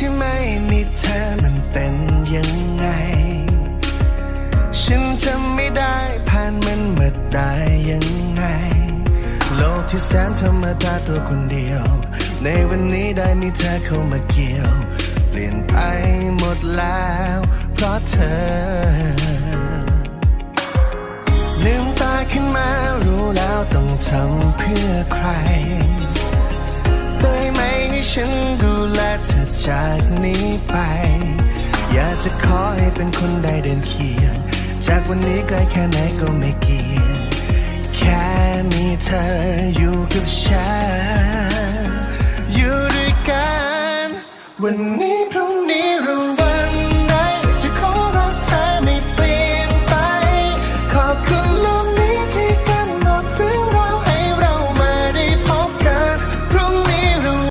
ที่ไม่มีเธอมันเป็นยังไง ฉันจำไม่ได้ผ่านมันมาได้ยังไง โลกที่แสนธรรมดาตัวคนเดียว ในวันนี้ได้มีเธอเข้ามาเกี่ยว เปลี่ยนไปหมดแล้ว เพราะเธอ ลืมตาขึ้นมารู้แล้วต้องทำเพื่อใคร จากนี้ไป อยากจะขอให้เป็นคนได้เดินเคียง จากวันนี้ไกลแค่ไหนก็ไม่เกี่ยงแค่มีเธออยู่กับฉันอยู่ด้วยกัน วันนี้พรุ่งนี้